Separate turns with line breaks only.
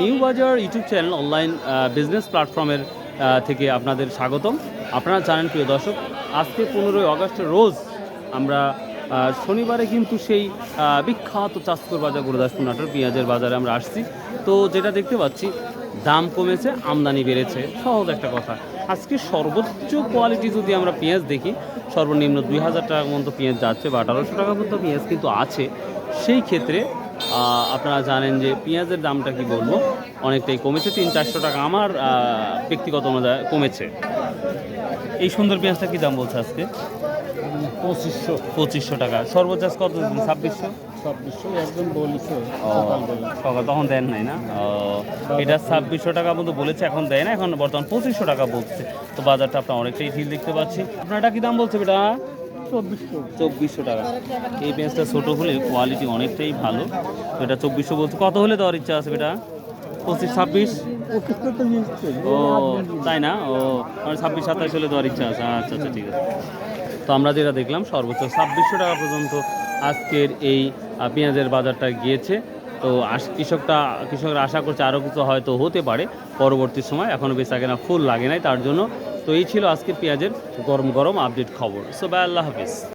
New বাজার YouTube channel online business প্ল্যাটফর্মের থেকে আপনাদের স্বাগতম। আপনারা জানেন, প্রিয় দর্শক, আজকে পনেরোই আগস্টের রোজ আমরা শনিবারে কিন্তু সেই বিখ্যাত চাঁদপুর বাজার, গুরুদাসপুর নাটোর পেঁয়াজের বাজারে আমরা আসছি। তো যেটা দেখতে পাচ্ছি, দাম কমেছে, আমদানি বেড়েছে। সহজ একটা কথা। আজকে সর্বোচ্চ কোয়ালিটি যদি আমরা পেঁয়াজ দেখি, সর্বনিম্ন দুই হাজার টাকা মতো পেঁয়াজ যাচ্ছে বা আঠারোশো টাকা মতো পেঁয়াজ কিন্তু আছে। সেই ক্ষেত্রে আপনারা জানেন যে পেঁয়াজের দামটা কি বলব? অনেকটাই কমেছে তিন চারশো টাকা। আমার ব্যক্তিগত অনুযায়ী কমেছে। এই সুন্দর পেঁয়াজটা কি দাম বলছে আজকে?
পঁচিশশো।
পঁচিশশো টাকা। সর্বোচ্চ কত ছাব্বিশশো?
ছাব্বিশশো একজন বলেছে।
সকাল তখন দেন নাই না? এটা ছাব্বিশশো টাকা মতো বলেছে এখন দেয় না এখন বর্তমান পঁচিশশো টাকা বলছে। তো বাজারটা আপনার অনেকটাই ঢিল দেখতে পাচ্ছি। আপনারটা কি দাম বলছে বেটা?
চব্বিশশো
টাকা। এই পেঁয়াজটা ছোটো হলে কোয়ালিটি অনেকটাই ভালো। এটা চব্বিশশো বলছে। কত হলে দেওয়ার ইচ্ছা আছে এটা পঁচিশ, ছাব্বিশ? ও, তাই না? ও মানে ছাব্বিশ, সাতাশ হলে দেওয়ার ইচ্ছা আছে। আচ্ছা আচ্ছা ঠিক আছে। তো আমরা যেটা দেখলাম, সর্বোচ্চ ছাব্বিশশো টাকা পর্যন্ত আজকের এই পেঁয়াজের বাজারটা গিয়েছে। তো কৃষকটা, কৃষকরা আশা করছে আরও কিছু হয়তো হতে পারে। পরবর্তী সময় এখনও বেচা কেনা ফুল লাগে নাই, তার জন্য তো এই ছিল আজকের পেঁয়াজের গরম গরম আপডেট খবর। সো বাই আল্লাহ হাফিজ।